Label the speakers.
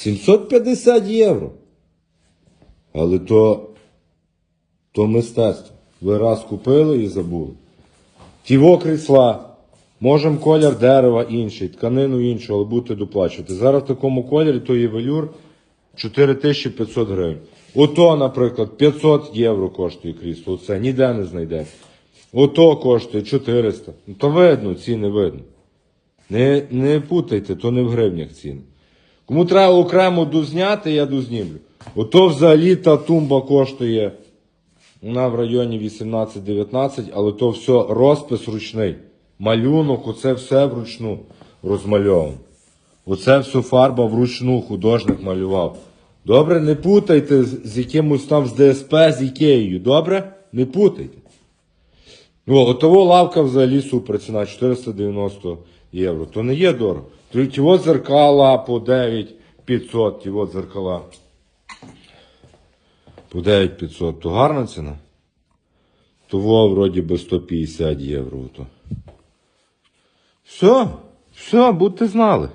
Speaker 1: 750 євро. Але то, то мистецтво. Ви раз купили і забули. Тіво крісла. Можемо колір дерева інший, тканину іншу, але будете доплачувати. Зараз в такому кольорі то є велюр 4500 гривень. Ото, наприклад, 500 євро коштує крісло. Оце ніде не знайдете. Ото коштує 400. Ну то видно, ціни видно. Не, не путайте, то не в гривнях ціни. Кому треба окремо дозняти, я дознімлю. Ото взагалі та тумба коштує. Вона в районі 18-19, але то все розпис ручний. Малюнок, оце все вручну розмальовано. Оце все фарба вручну художник малював. Добре, не путайте з, якимось там з ДСП, з Ікеєю. Добре? Не путайте. О, отого лавка взагалі супер ціна 490 євро. То не є дорого. Ті от зеркала по 9500, ті от зеркала. По 9500. То гарна ціна? Того вроді би 150 євро. То. Все, все, будьте знали.